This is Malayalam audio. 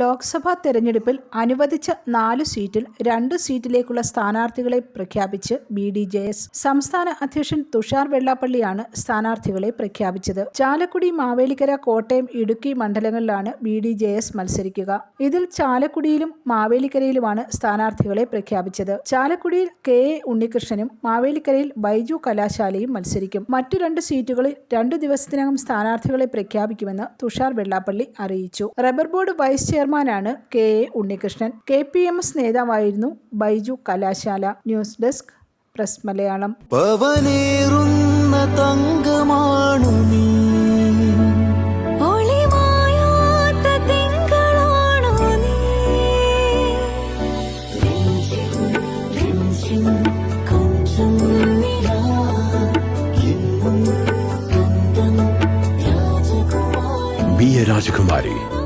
ലോക്സഭാ തെരഞ്ഞെടുപ്പിൽ അനുവദിച്ച നാല് സീറ്റിൽ രണ്ട് സീറ്റിലേക്കുള്ള സ്ഥാനാർത്ഥികളെ പ്രഖ്യാപിച്ച് ബി ഡി ജെ എസ്. സംസ്ഥാന അധ്യക്ഷൻ തുഷാർ വെള്ളാപ്പള്ളിയാണ് സ്ഥാനാർത്ഥികളെ പ്രഖ്യാപിച്ചത്. ചാലക്കുടി മാവേലിക്കര കോട്ടയം ഇടുക്കി മണ്ഡലങ്ങളിലാണ് ബി ഡി ജെ എസ് മത്സരിക്കുക. ഇതിൽ ചാലക്കുടിയിലും മാവേലിക്കരയിലുമാണ് സ്ഥാനാർത്ഥികളെ പ്രഖ്യാപിച്ചത്. ചാലക്കുടിയിൽ കെ എ ഉണ്ണികൃഷ്ണനും മാവേലിക്കരയിൽ ബൈജു കലാശാലയും മത്സരിക്കും. മറ്റു രണ്ട് സീറ്റുകളിൽ രണ്ടു ദിവസത്തിനകം സ്ഥാനാർത്ഥികളെ പ്രഖ്യാപിക്കുമെന്ന് തുഷാർ വെള്ളാപ്പള്ളി അറിയിച്ചു. റബ്ബർ ബോർഡ് വൈസ് ചെയർമാനാണ് K A Unnikrishnan. K P M S നേതാവായിരുന്നു Baiju Kalashala. News desk press Malayalam. തങ്കമാണു നീ. നീ. രാജകുമാരി. Rajakumari.